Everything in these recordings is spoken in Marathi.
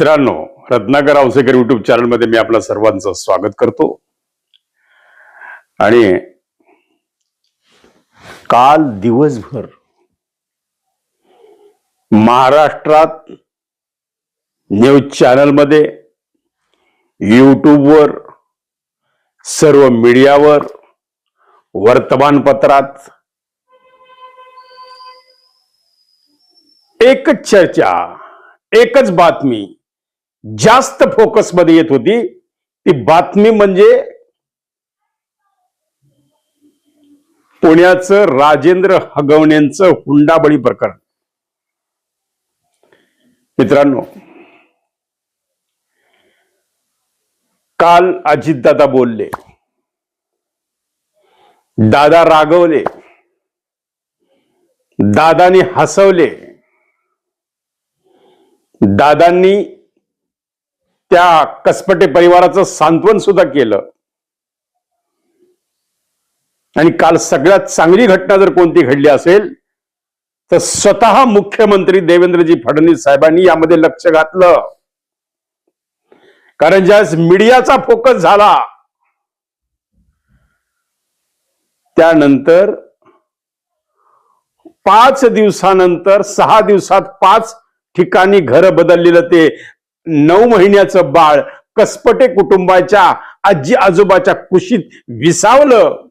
मित्रांनो रत्नाकर औसेकर युट्यूब चॅनलमध्ये मी आपल्या सर्वांचं स्वागत करतो. आणि काल दिवसभर महाराष्ट्रात न्यूज चॅनलमध्ये यूट्यूबवर सर्व मीडियावर वर्तमानपत्रात एकच चर्चा एकच बातमी जास्त फोकसमध्ये येत होती. ती बातमी म्हणजे पुण्याचं राजेंद्र हगवण्यांचं हुंडाबळी प्रकरण. मित्रांनो काल अजितदादा बोलले दादा रागवले दादानी हसवले दादांनी त्या कसपटे परिवाराचं सांत्वन सुद्धा केलं. आणि काल सगळ्यात चांगली घटना जर कोणती घडली असेल तर स्वतः मुख्यमंत्री देवेंद्रजी फडणवीस साहेबांनी यामध्ये लक्ष घातलं. कारण ज्यावेळेस मीडियाचा फोकस झाला त्यानंतर पाच दिवसानंतर सहा दिवसात पाच ठिकाणी घर बदललेलं ते नऊ महिन्याचं बाळ कसपटे कुटुंबाच्या आजी आजोबाच्या कुशीत विसावलं.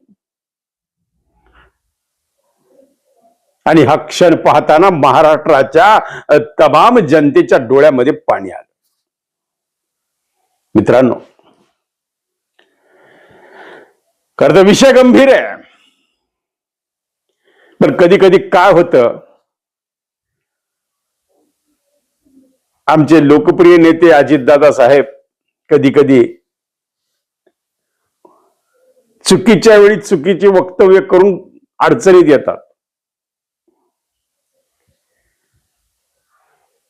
आणि हा क्षण पाहताना महाराष्ट्राच्या तमाम जनतेच्या डोळ्यामध्ये पाणी आलं. मित्रांनो खर तर विषय गंभीर आहे. पण कधी कधी काय होतं? आमचे लोकप्रिय नेते अजितदादा साहेब कधी कधी चुकीच्या वेळी चुकीची वक्तव्य करून अडचणीत येतात.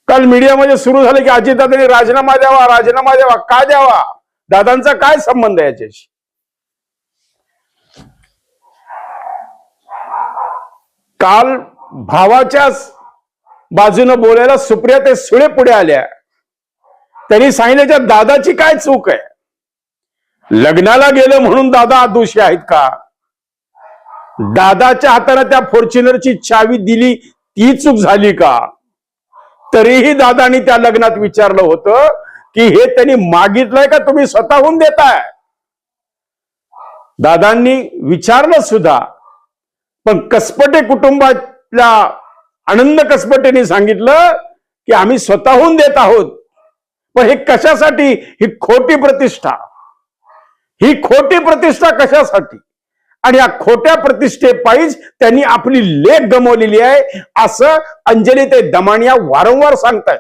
काल मीडियामध्ये सुरू झालं की अजितदादांनी राजीनामा द्यावा राजीनामा द्यावा. का द्यावा? दादांचा काय संबंध आहे याच्याशी? काल भावाच्याच बाजूनं बोलायला सुप्रिया ते सुळे पुढे आल्या त्यांनी सांगितल्याच्या दादाची काय चूक आहे? लग्नाला गेलं म्हणून दादा दोषी आहेत का? दादाच्या हाताला त्या फॉर्च्युनरची चावी दिली ती चूक झाली का? तरीही दादानी त्या लग्नात विचारलं होतं की हे त्यांनी मागितलंय का? तुम्ही स्वतःहून देताय? दादांनी विचारलं सुद्धा पण कसपटे कुटुंबातल्या आनंद कसपटेने सांगितलं की आम्ही स्वतःहून देत आहोत. पण हे कशासाठी? ही खोटी प्रतिष्ठा. ही खोटी प्रतिष्ठा कशासाठी? आणि या खोट्या प्रतिष्ठेपायीच त्यांनी आपली लेख गमवलेली आहे. असं अंजली ते दमानिया वारंवार सांगतायत.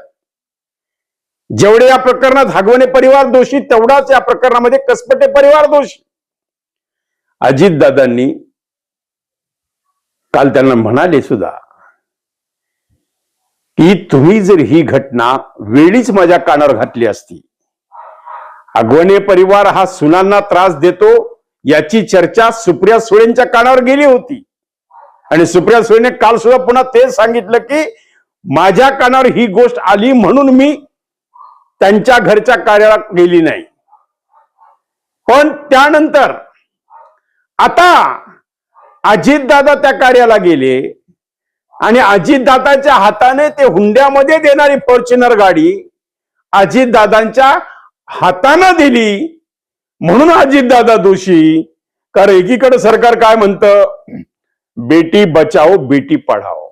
जेवढे या प्रकरणात हागवणे परिवार दोषी तेवढाच या प्रकरणामध्ये कसपटे परिवार दोषी. अजितदादांनी काल त्यांना म्हणाले सुद्धा की तुम्ही जर ही घटना वेळीच माझ्या कानावर घातली असती अगवणे परिवार हा सुनांना त्रास देतो याची चर्चा सुप्रिया सुळेंच्या कानावर गेली होती. आणि सुप्रिया सुळेने काल सुद्धा पुन्हा तेच सांगितलं की माझ्या कानावर ही गोष्ट आली म्हणून मी त्यांच्या घरच्या कार्याला गेली नाही. पण त्यानंतर आता अजितदादा त्या कार्याला गेले आणि अजितदादाच्या हाताने ते हुंड्यामध्ये देणारी फॉर्च्युनर गाडी अजितदादांच्या हातानं दिली. म्हणून अजितदादा दोषी. कारण एकीकडे सरकार काय म्हणतं? बेटी बचाओ बेटी पढाओ.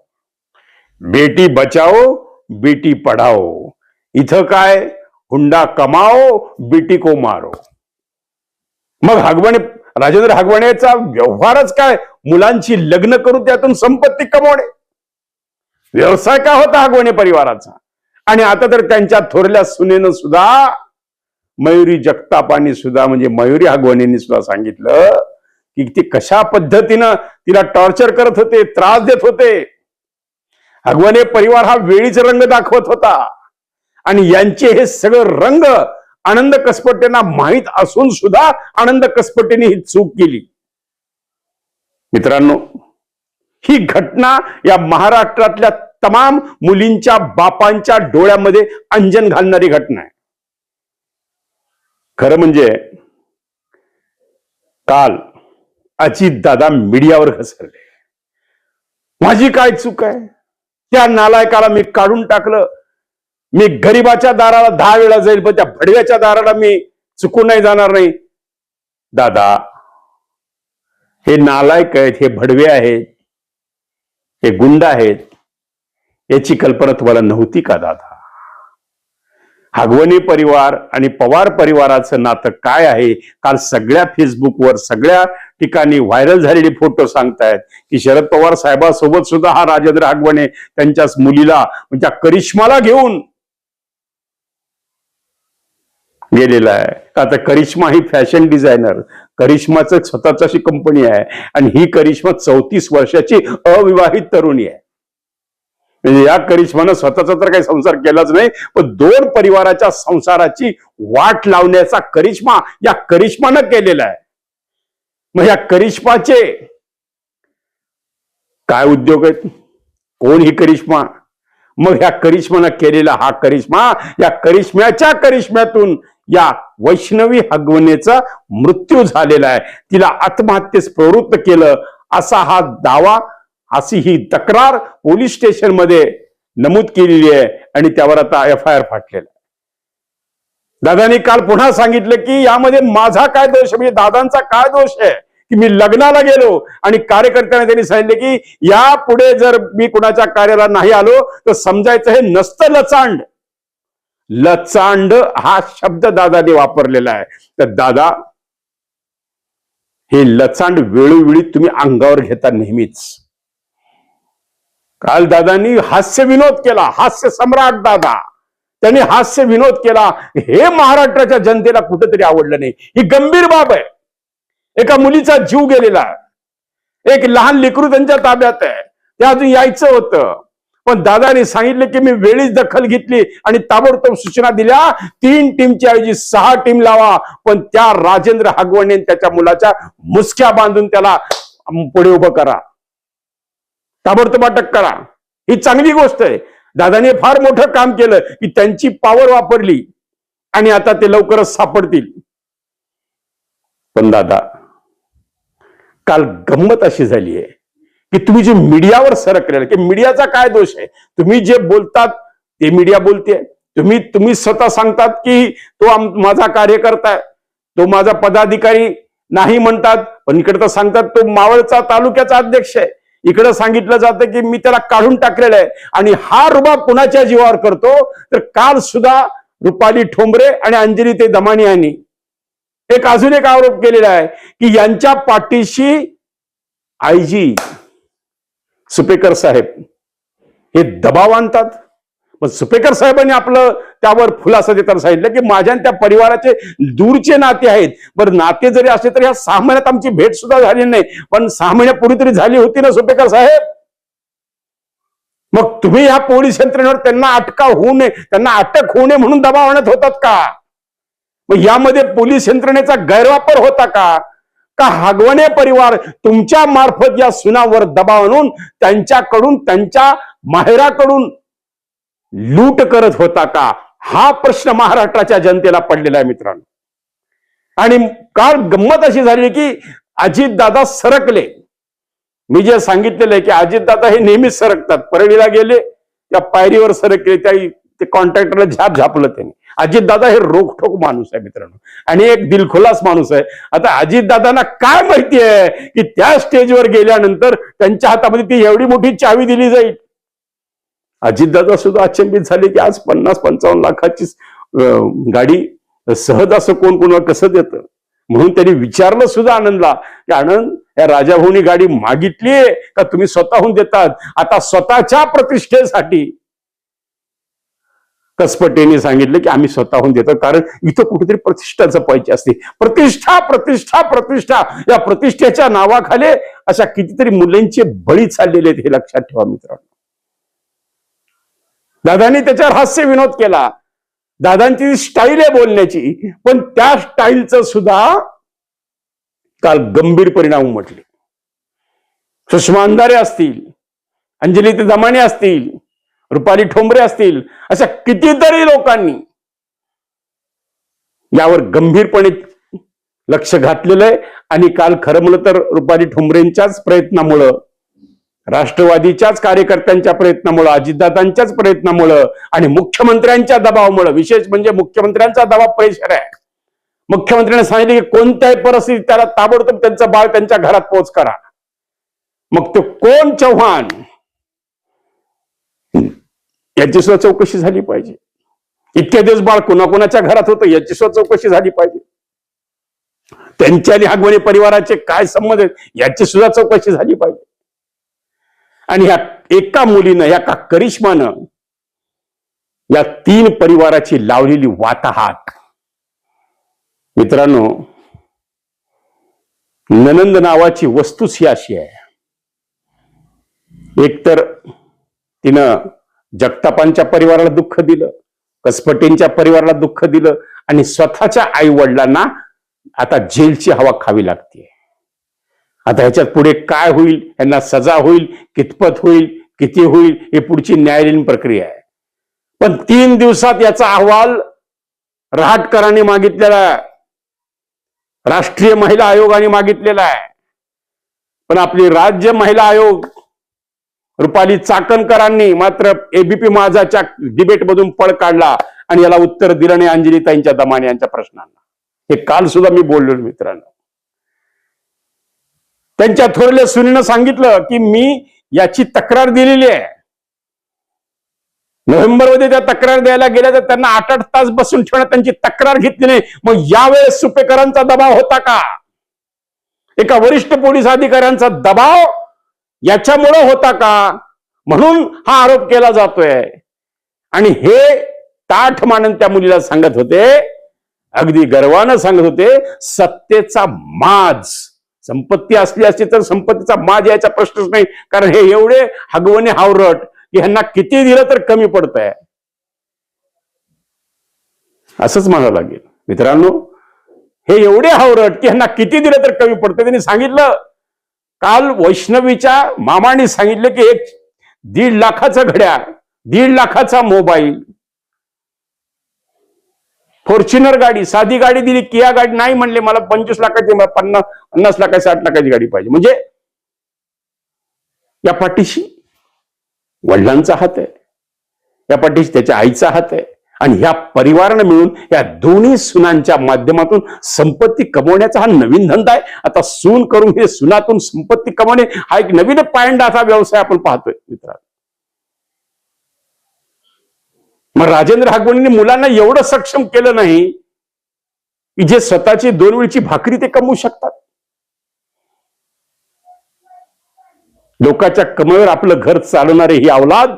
बेटी बचाओ बेटी पढाओ. इथं काय? हुंडा कमाओ बेटी को मारो. मग हागवणे राजेंद्र हागवणेचा व्यवहारच काय? मुलांची लग्न करून त्यातून संपत्ती कमवणे. व्यवसाय का होता हगवणे परिवाराचा? आणि आता तर त्यांच्या थोरल्या सुनेनं सुद्धा मयुरी जगतापानी सुद्धा म्हणजे मयुरी हगवणेंनी सुद्धा सांगितलं की ती कशा पद्धतीनं तिला टॉर्चर करत होते त्रास देत होते. अगवने परिवार हा वेळीच रंग दाखवत होता. आणि यांचे हे सगळं रंग आनंद कसपटेंना माहीत असून सुद्धा आनंद कसपटेने ही चूक केली. मित्रांनो ही घटना या महाराष्ट्रातल्या तमाम मुलींच्या बापांच्या डोळ्यामध्ये अंजन घालणारी घटना आहे. खरं म्हणजे काल अजित दादा मीडियावर घसरले. माझी काय चूक आहे? त्या नालायकाला मी काढून टाकलं. मी गरीबाच्या दाराला दहा वेळा जाईल पण त्या भडव्याच्या दाराला मी चुकून नाही जाणार नाही. दादा हे नालायक आहेत हे भडवे आहेत. हे गुंड आहेत याची कल्पना तुम्हाला नव्हती का दादा? हागवणी परिवार आणि पवार परिवाराचं नातं काय आहे? काल सगळ्या फेसबुकवर सगळ्या ठिकाणी व्हायरल झालेले फोटो सांगतायत की शरद पवार साहेबांसोबत सुद्धा हा राजेंद्र हागवणे त्यांच्या मुलीला म्हणजे करिश्माला घेऊन गेलेला आहे. आता करिश्मा ही फॅशन डिझायनर. करिश्माचं स्वतःच अशी कंपनी आहे. आणि ही करिश्मा चौतीस वर्षाची अविवाहित तरुणी आहे. म्हणजे या करिश्मानं स्वतःचा तर काही संसार केलाच नाही पण दोन परिवाराच्या संसाराची वाट लावण्याचा करिश्मा या करिश्मानं केलेला आहे. मग या करिश्माचे काय उद्योग आहेत? कोण ही करिश्मा? मग या करिश्मानं केलेला हा करिश्मा या करिश्म्याच्या करिश्म्यातून या वैष्णवी हगवणेचा मृत्यू झालेला आहे. तिला आत्महत्येस प्रवृत्त केलं. असा हा दावा अशी ही तक्रार पोलीस स्टेशनमध्ये नमूद केलेली आहे आणि त्यावर आता एफ आय आर फाटलेला दादानी काल पुन्हा सांगितलं की यामध्ये माझा काय दोष म्हणजे दादांचा काय दोष आहे? की मी लग्नाला गेलो आणि कार्यकर्त्यांना त्यांनी सांगितले की यापुढे जर मी कुणाच्या कार्याला नाही आलो तर समजायचं हे नसतं लचांड. लचांड हा शब्द दादाने वापरलेला आहे. तर दादा हे लचांड वेळोवेळी तुम्ही अंगावर घेता नेहमीच. काल दादांनी हास्य विनोद केला हास्य सम्राट दादा. त्यांनी हास्य विनोद केला हे महाराष्ट्राच्या जनतेला कुठेतरी आवडलं नाही. ही गंभीर बाब आहे. एका मुलीचा जीव गेलेला एक लहान लेकरू त्यांच्या ताब्यात आहे. ते अजून यायचं होतं. पण दादाने सांगितले की मी वेळीच दखल घेतली आणि ताबडतोब सूचना दिल्या. तीन टीमच्या ऐवजी सहा टीम लावा. पण त्या राजेंद्र हागवणे त्याच्या मुलाच्या मुसक्या बांधून त्याला पुढे उभं करा. ताबडतोब अटक करा. ही चांगली गोष्ट आहे. दादाने फार मोठं काम केलं की त्यांची पॉवर वापरली आणि आता ते लवकरच सापडतील. पण दादा काल गंमत अशी झाली आहे. की तुम्ही जे मीडियावर सरकलेलं की मीडियाचा काय दोष आहे? तुम्ही जे बोलतात ते मीडिया बोलते तुम्ही तुम्ही स्वतः सांगतात की तो माझा कार्यकर्ता आहे. तो माझा पदाधिकारी नाही म्हणतात पण इकडे तर सांगतात तो मावळचा तालुक्याचा अध्यक्ष आहे. इकडे सांगितलं जातं की मी त्याला काढून टाकलेलं आहे. आणि हा रुबाब कुणाच्या जीवावर करतो? तर काल सुद्धा रुपाली ठोंबरे आणि अंजली ते दमानी यांनी. एक अजून एक आरोप केलेला आहे की यांच्या पाठीशी आयजी सुपेकर साहेब हे दबाव आणतात. पण सुपेकर साहेबांनी आपलं त्यावर फुलासा देताना सांगितलं की माझ्या त्या परिवाराचे दूरचे नाते आहेत. बरं नाते जरी असले तरी ह्या सहा महिन्यात आमची भेट सुद्धा झाली नाही. पण सहा महिन्यापूर्वी तरी झाली होती ना सुपेकर साहेब? मग तुम्ही ह्या पोलीस यंत्रणेवर त्यांना अटका होऊ नये त्यांना अटक होऊ नये म्हणून दबाव आणत होतात का? मग यामध्ये पोलीस यंत्रणेचा गैरवापर होता का? का हागवणे परिवार तुमच्या मार्फत या सुनावर दबाव आणून त्यांच्याकडून त्यांच्या माहेराकडून लूट करत होता का? हा प्रश्न महाराष्ट्राच्या जनतेला पडलेला आहे मित्रांनो. आणि काल गंमत अशी झाली की अजितदादा सरकले. मी जे सांगितलेलं आहे की अजितदादा हे नेहमीच सरकतात. परळीला गेले त्या पायरीवर सरकले त्या ते कॉन्ट्रॅक्टरला झाप झापलं त्यांनी. अजितदादा हे रोखठोक माणूस आहे मित्रांनो. आणि एक दिलखुलास माणूस आहे. आता अजितदादांना काय माहिती आहे की त्या स्टेजवर गेल्यानंतर त्यांच्या हातामध्ये ती एवढी मोठी चावी दिली जाईल? अजितदादा सुद्धा अचंबित झाले की आज पन्नास पंचावन्न लाखाची गाडी सहज असं कोण कोणाला कसं देतं? म्हणून त्यांनी विचारलं सुद्धा आनंदला की आनंद या राजाभाऊनी गाडी मागितलीये का तुम्ही स्वतःहून देतात? आता स्वतःच्या प्रतिष्ठेसाठी कसपटेने सांगितलं की आम्ही स्वतःहून देतो. कारण इथं कुठेतरी प्रतिष्ठा जपायची असते. प्रतिष्ठा प्रतिष्ठा प्रतिष्ठा. या प्रतिष्ठेच्या नावाखाली अशा कितीतरी मुलींचे बळी चाललेले आहेत हे लक्षात ठेवा मित्रांनो. दादांनी त्याच्यावर हास्य विनोद केला. दादांची स्टाईल आहे बोलण्याची. पण त्या स्टाईलचं सुद्धा काल गंभीर परिणाम उमटले. सुषमा अंधारे असतील अंजली ते दमाने असतील रुपाली ठोंबरे असतील अशा कितीतरी लोकांनी यावर गंभीरपणे लक्ष घातलेलं आहे. आणि काल खरं म्हणलं तर रुपाली ठोंबरेंच्याच प्रयत्नामुळं राष्ट्रवादीच्याच कार्यकर्त्यांच्या प्रयत्नामुळं अजितदादांच्याच प्रयत्नामुळं आणि मुख्यमंत्र्यांच्या दबावामुळं विशेष म्हणजे मुख्यमंत्र्यांचा दबाव प्रेशर आहे. मुख्यमंत्र्यांनी सांगितले की कोणत्याही परिस्थितीत त्याला ताबडतोब त्यांचं बाळ त्यांच्या घरात पोच करा. मग तो कोण चव्हाण याची सुद्धा चौकशी झाली पाहिजे. इतके दिवस बाळ कोणाकोणाच्या घरात होतं याची सुद्धा चौकशी झाली पाहिजे. त्यांच्या आणि हागवणे परिवाराचे काय संबंध आहेत याची सुद्धा चौकशी झाली पाहिजे. आणि ह्या एका मुलीनं या का करिश्मानं या तीन परिवाराची लावलेली वाताहात. मित्रांनो ननंद नावाची वस्तूच ही अशी आहे. एकतर तिनं जगतापांच्या परिवाराला दुःख दिलं कसपटींच्या परिवाराला दुःख दिलं आणि स्वतःच्या आई वडिलांना आता जेलची हवा खावी लागते आता ह्याच्यात पुढे काय होईल? यांना सजा होईल कितपत होईल किती होईल ही पुढची न्यायालयीन प्रक्रिया आहे. पण तीन दिवसात याचा अहवाल रहाटकरांनी मागितलेला आहे. राष्ट्रीय महिला आयोगाने मागितलेला आहे. पण आपली राज्य महिला आयोग रुपाली चाकणकरांनी मात्र एबीपी माझाच्या डिबेटमधून पळ काढला आणि याला उत्तर दिलं नाही अंजलीताईंच्या दमाने यांच्या प्रश्नांना. हे काल सुद्धा मी बोललो मित्रांनो. त्यांच्या थोरल्या सुनीनं सांगितलं की मी याची तक्रार दिलेली आहे. नोव्हेंबरमध्ये त्या तक्रार द्यायला गेल्या तर त्यांना आठ आठ तास बसून ठेवण्यात त्यांची तक्रार घेतली नाही. मग यावेळेस सुपेकरांचा दबाव होता का? एका वरिष्ठ पोलीस अधिकाऱ्यांचा दबाव याच्यामुळं होता का? म्हणून हा आरोप केला जातोय. आणि हे ताठ मानन त्या मुलीला सांगत होते. अगदी गर्वानं सांगत होते सत्तेचा माज. संपत्ती असली असती तर संपत्तीचा माज यायचा प्रश्नच नाही. कारण हे एवढे हगवणे हावरट की ह्यांना किती दिलं तर कमी पडत आहे असंच म्हणावं लागेल. मित्रांनो हे एवढे हावरट की ह्यांना किती दिलं तर कमी पडतं त्यांनी सांगितलं. काल वैष्णवीच्या मामाने सांगितलं की एक दीड लाखाचा घड्याळ दीड लाखाचा मोबाईल फॉर्च्युनर गाडी साधी गाडी दिली किया गाडी नाही म्हणले मला पंचवीस लाखाची पन्नास पन्नास लाखाची साठ लाखाची गाडी पाहिजे. म्हणजे या पाठीशी वडिलांचा हात आहे. या पाठीशी त्याच्या आईचा हात आहे. आणि ह्या परिवारानं मिळून या दोन्ही सुनांच्या माध्यमातून संपत्ती कमवण्याचा हा नवीन धंदा आहे. आता सून करून हे सुनातून संपत्ती कमवणे हा एक नवीन पायंडाचा व्यवसाय आपण पाहतोय मित्रांनो. मग राजेंद्र हागवणींनी मुलांना एवढं सक्षम केलं नाही की जे स्वतःची दोन वेळची भाकरी ते कमवू शकतात. लोकांच्या कमाईवर आपलं घर चालवणारे ही अवलाद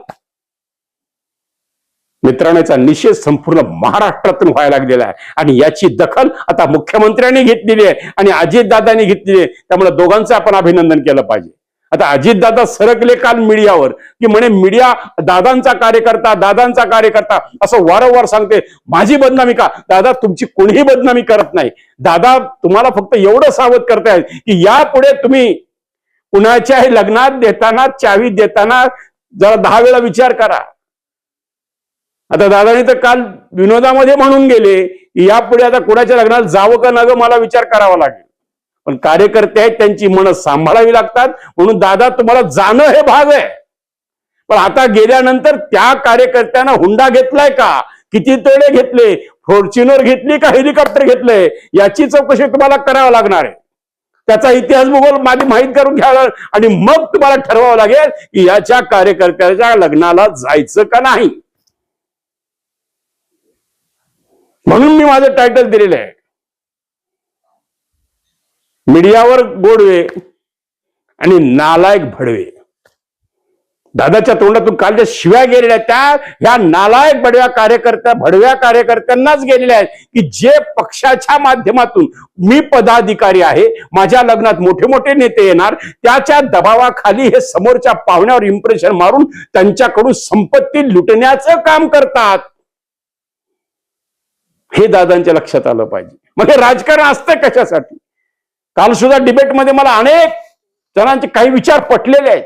मित्रांनो याचा निषेध संपूर्ण महाराष्ट्रातून व्हायला लागलेला आहे. आणि याची दखल आता मुख्यमंत्र्यांनी घेतलेली आहे आणि अजितदादांनी घेतलेली आहे. त्यामुळे दोघांचं आपण अभिनंदन केलं पाहिजे. आता अजितदादा सरकले काल मीडियावर की म्हणे मीडिया दादांचा कार्यकर्ता दादांचा कार्यकर्ता असं वारंवार सांगते. माझी बदनामी का? दादा तुमची कोणीही बदनामी करत नाही. दादा तुम्हाला फक्त एवढं सावध करतायत की यापुढे तुम्ही कुणाच्याही लग्नात देताना चावी देताना जरा दहा वेळा विचार करा. आता दादानी तर काल विनोदामध्ये म्हणून गेले की यापुढे आता कुणाच्या लग्नाला जावं का न मला विचार करावा लागेल. पण कार्यकर्ते आहेत त्यांची मन सांभाळावी लागतात म्हणून दादा तुम्हाला जाणं हे भाग आहे. पण आता गेल्यानंतर त्या कार्यकर्त्यांना हुंडा घेतलाय का? किती तोडे घेतले? फॉर्च्युनर घेतली का? हेलिकॉप्टर घेतले? याची चौकशी तुम्हाला करावं लागणार आहे. त्याचा इतिहास भूगोल माझी माहीत करून घ्यावा आणि मग तुम्हाला ठरवावं लागेल की याच्या कार्यकर्त्याच्या लग्नाला जायचं का नाही. म्हणून मी माझं टायटल दिलेलं आहे. मीडियावर गोडवे आणि नालायक भडवे. दादाच्या तोंडातून काल ज्या शिव्या गेलेल्या त्या ह्या नालायक बडव्या कार्यकर्त्या भडव्या कार्यकर्त्यांनाच गेलेल्या आहेत की जे पक्षाच्या माध्यमातून मी पदाधिकारी आहे माझ्या लग्नात मोठे मोठे नेते येणार त्याच्या दबावाखाली हे समोरच्या पाहुण्यावर इम्प्रेशन मारून त्यांच्याकडून संपत्ती लुटण्याचं काम करतात. हे दादांच्या लक्षात आलं पाहिजे. मग हे राजकारण असतं कशासाठी? काल सुद्धा डिबेटमध्ये मला अनेक जणांचे काही विचार पटलेले आहेत.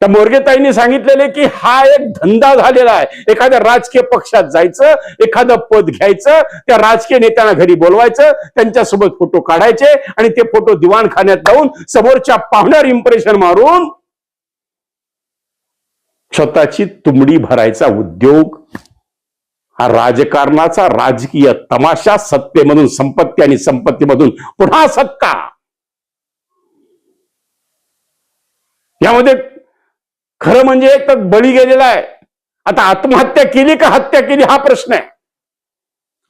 त्या मोर्गेताईंनी सांगितलेले की हा एक धंदा झालेला आहे. एखाद्या राजकीय पक्षात जायचं एखादं पद घ्यायचं त्या राजकीय नेत्यांना घरी बोलवायचं त्यांच्यासोबत फोटो काढायचे आणि ते फोटो दिवाणखान्यात जाऊन समोरच्या पाहुण्यावर इम्प्रेशन मारून स्वतःची तुमडी भरायचा उद्योग हा राजकारणाचा राजकीय तमाशा सत्तेमधून संपत्ती आणि संपत्तीमधून पुन्हा सत्ता. यामध्ये खरं म्हणजे एक तर बळी गेलेला आहे. आता आत्महत्या केली का हत्या केली हा प्रश्न आहे.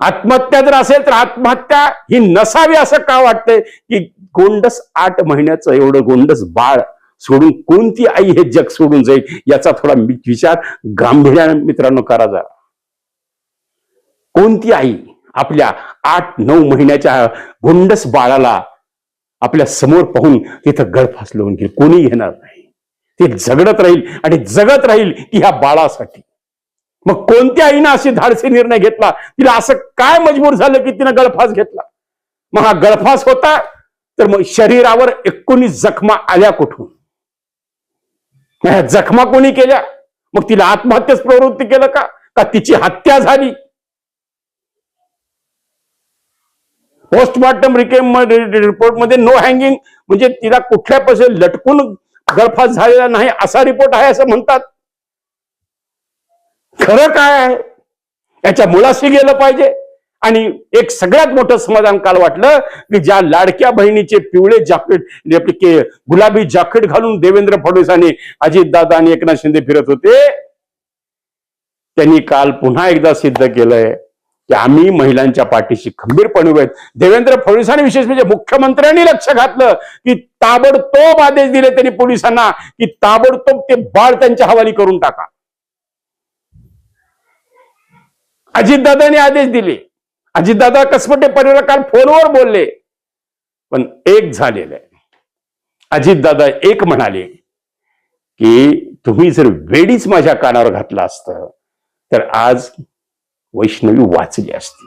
आत्महत्या जर असेल तर आत्महत्या ही नसावी असं का वाटतंय? की गोंडस आठ महिन्याचं एवढं गोंडस बाळ सोडून कोणती आई हे जग सोडून जाईल याचा थोडा विचार गांभीर्याने मित्रांनो करा जरा. कोणती आई आपल्या आठ नऊ महिन्याच्या गोंडस बाळाला आपल्यासमोर पाहून तिथं गळफास लावून घेईल? कोणी घेणार नाही. ते झगडत राहील आणि जगत राहील की ह्या बाळासाठी. मग कोणत्या आईनं असे धाडसी निर्णय घेतला? तिला असं काय मजबूर झालं की तिनं गळफास घेतला? मग हा गळफास होता तर मग शरीरावर एकोणीस जखमा आल्या कुठून? ह्या जखमा कोणी केल्या? मग तिला आत्महत्येच प्रवृत्ती केलं का? का तिची हत्या झाली? पोस्टमॉर्टम रिपोर्टमध्ये नो हँगिंग म्हणजे तिला कुठल्या पैसे लटकून गळफास झालेला नाही असा रिपोर्ट आहे असं म्हणतात. खरं काय आहे? याच्या मुळाशी गेलं पाहिजे. आणि एक सगळ्यात मोठं समाधान काल वाटलं की ज्या लाडक्या बहिणीचे पिवळे जॅकेट गुलाबी जॅकेट घालून देवेंद्र फडणवीसांनी अजितदादा आणि एकनाथ शिंदे फिरत होते त्यांनी काल पुन्हा एकदा सिद्ध केलंय. की आम्ही महिलांच्या पाठीशी खंबीरपणे उभे आहेत. देवेंद्र फडणवीसांनी विशेष म्हणजे मुख्यमंत्र्यांनी लक्ष घातलं की ताबडतोब आदेश दिले त्यांनी पोलिसांना की ताबडतोब ते बाळ त्यांच्या हवाली करून टाका. अजितदादांनी आदेश दिले. अजितदादा कसपटे परिवार काल फोनवर बोलले. पण एक झालेलं आहे. अजितदादा एक म्हणाले की तुम्ही जर वेळीच माझ्या कानावर घातलं असतं तर आज वैष्णवी वाचली असती.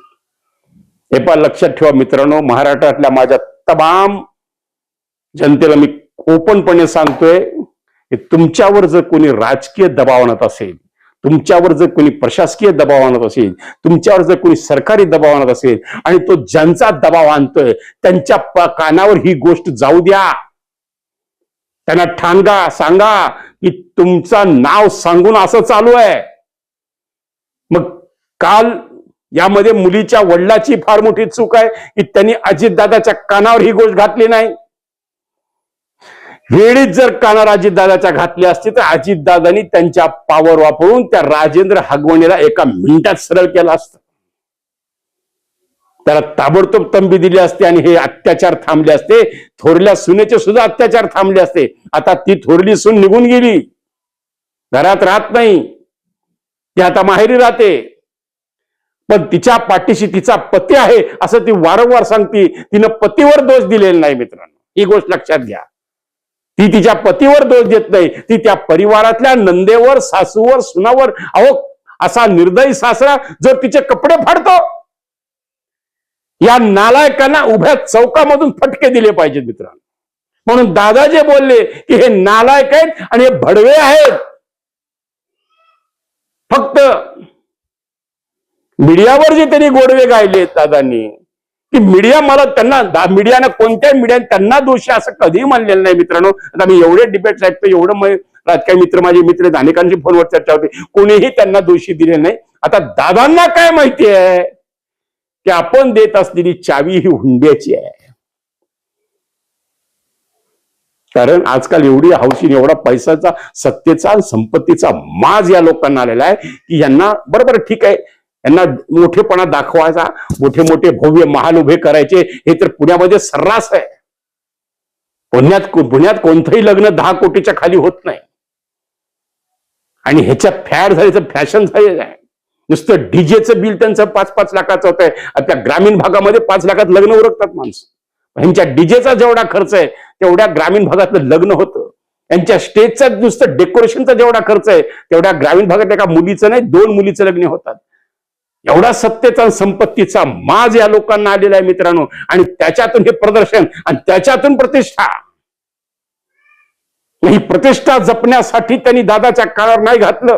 हे पण लक्षात ठेवा मित्रांनो महाराष्ट्रातल्या माझ्या तमाम जनतेला मी ओपनपणे सांगतोय की तुमच्यावर जर कोणी राजकीय दबाव आणत असेल तुमच्यावर जर कोणी प्रशासकीय दबाव आणत असेल तुमच्यावर जर कोणी सरकारी दबाव आणत असेल आणि तो ज्यांचा दबाव आणतोय त्यांच्या प- कानावर ही गोष्ट जाऊ द्या. त्यांना ठाणगा सांगा की तुमचं नाव सांगून असं चालू आहे. मग काल यामध्ये मुलीच्या वडिलाची फार मोठी चूक आहे की त्यांनी अजितदादाच्या कानावर ही गोष्ट घातली नाही. वेळीच जर कानावर अजितदादाच्या घातली असती तर अजितदादांनी त्यांच्या पावर वापरून त्या राजेंद्र हगवणीला एका मिनिटात सरळ केला असतं. त्याला ताबडतोब तंबी दिली असते आणि हे अत्याचार थांबले असते. थोरल्या सुनेचे सुद्धा अत्याचार थांबले असते. आता ती थोरली सून निघून गेली. घरात राहत नाही. ती आता माहेरी राहते. पण तिच्या पाठीशी तिचा पती आहे असं ती वारंवार सांगते. तिनं पतीवर दोष दिलेला नाही मित्रांनो. ही गोष्ट लक्षात घ्या. ती तिच्या पतीवर दोष देत नाही. ती त्या परिवारातल्या नंदेवर सासूवर सुनावर अहो असा निर्दयी सासरा जर तिचे कपडे फाडतो या नालायकांना उभ्या चौकामधून फटके दिले पाहिजेत मित्रांनो. म्हणून दादा जे बोलले की हे नालायक आहेत आणि हे भडवे आहेत. फक्त मीडियावर जे त्यांनी गोडवे गायले दादांनी की मीडिया मला त्यांना मीडियानं कोणत्या मीडियाने त्यांना दोषी असं कधीही मानलेलं नाही मित्रांनो. आता मी एवढे डिबेट ऐकतो एवढं मग राजकीय मित्र माझे मित्र अनेकांची फोनवर चर्चा होते. कोणीही त्यांना दोषी दिले नाही. आता दादांना काय माहिती आहे? की आपण देत असलेली चावी ही हुंड्याची आहे. कारण आजकाल एवढी हौशीने एवढा पैसाचा सत्तेचा संपत्तीचा माज या लोकांना आलेला आहे की यांना बरोबर ठीक आहे. यांना मोठेपणा दाखवायचा मोठे मोठे भव्य महाल उभे करायचे हे तर पुण्यामध्ये सर्रास आहे. पुण्यात पुण्यात कोणतंही लग्न दहा कोटीच्या खाली होत नाही. आणि ह्याच्या फॅड झाल्याचं फॅशन झालेलं आहे. नुसतं डीजेचं बिल त्यांचं पाच पाच लाखाचं होत आहे आता ग्रामीण भागामध्ये पाच लाखात लग्न उरकतात माणसं. ह्यांच्या डीजेचा जेवढा खर्च आहे तेवढ्या ग्रामीण भागातलं लग्न होतं. यांच्या स्टेजचा नुसतं डेकोरेशनचा जेवढा खर्च आहे तेवढ्या ग्रामीण भागात एका मुलीचं नाही दोन मुलीचं लग्न होतात. एवढा सत्तेचा संपत्तीचा माज या लोकांना आलेला आहे मित्रांनो. आणि त्याच्यातून हे प्रदर्शन आणि त्याच्यातून प्रतिष्ठा. ही प्रतिष्ठा जपण्यासाठी त्यांनी दादाच्या काळावर नाही घातलं.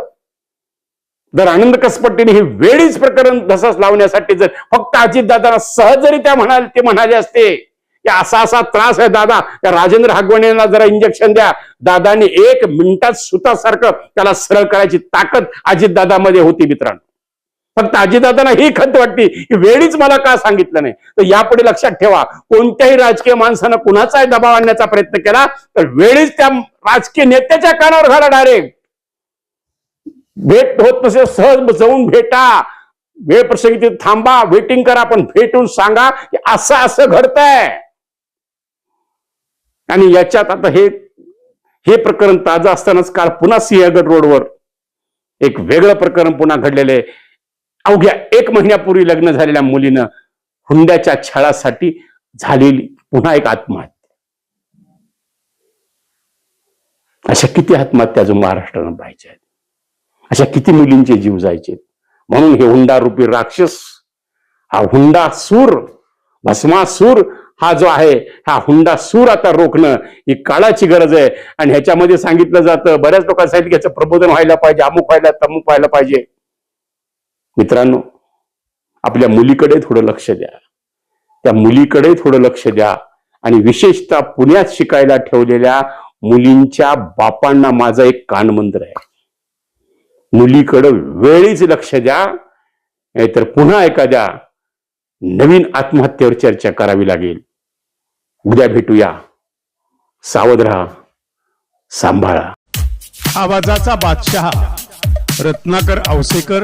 जर आनंद कसपट्टीने हे वेळीच प्रकरण धसास लावण्यासाठी जर फक्त अजितदादांना सहज जरी त्या म्हणाल ते म्हणाले असते की असा असा त्रास आहे दादा त्या राजेंद्र हागवणेला जरा इंजेक्शन द्या. दादांनी एक मिनिटात सुतासारखं त्याला सरळ करायची ताकद अजितदादामध्ये होती मित्रांनो. फक्त अजितदादांना ही खंत वाटते की वेळीच मला का सांगितलं नाही? तर यापुढे लक्षात ठेवा कोणत्याही राजकीय माणसानं कुणाचाही दबाव आणण्याचा प्रयत्न केला तर वेळीच त्या राजकीय नेत्याच्या कानावर घाला डायरेक्ट भेट होत नसेल सहज जाऊन भेटा. वेळ प्रसंगी तिथे थांबा वेटिंग करा पण भेटून सांगा की असं असं घडतंय. आणि याच्यात आता हे हे प्रकरण ताजं असतानाच काल पुन्हा सिंहगड रोडवर एक वेगळं प्रकरण पुन्हा घडलेलं आहे. अवघ्या एक महिन्यापूर्वी लग्न झालेल्या मुलीनं हुंड्याच्या छळासाठी झालेली पुन्हा एक आत्महत्या. अशा किती आत्महत्या अजून महाराष्ट्रानं पाहिजे आहेत? अशा किती मुलींचे जीव जायचे म्हणून हे हुंडा रूपी राक्षस हा हुंडा सूर भस्मासूर हा जो आहे हा हुंडा सूर आता रोखणं ही काळाची गरज आहे. आणि ह्याच्यामध्ये सांगितलं जातं बऱ्याच लोकांसाठी सांगितलं याचं प्रबोधन व्हायला पाहिजे अमुक व्हायला तमुक व्हायला पाहिजे. मित्रांनो आपल्या मुलीकडे थोडं लक्ष द्या. त्या मुलीकडे थोडं लक्ष द्या आणि विशेषतः पुण्यात शिकायला ठेवलेल्या मुलींच्या बापांना माझा एक कानमंत्र आहे. मुलीकडं वेळीच लक्ष द्या नाहीतर पुन्हा एखाद्या नवीन आत्महत्येवर चर्चा करावी लागेल. उद्या भेटूया. सावध राहा सांभाळा. आवाजाचा बादशहा रत्नाकर औसेकर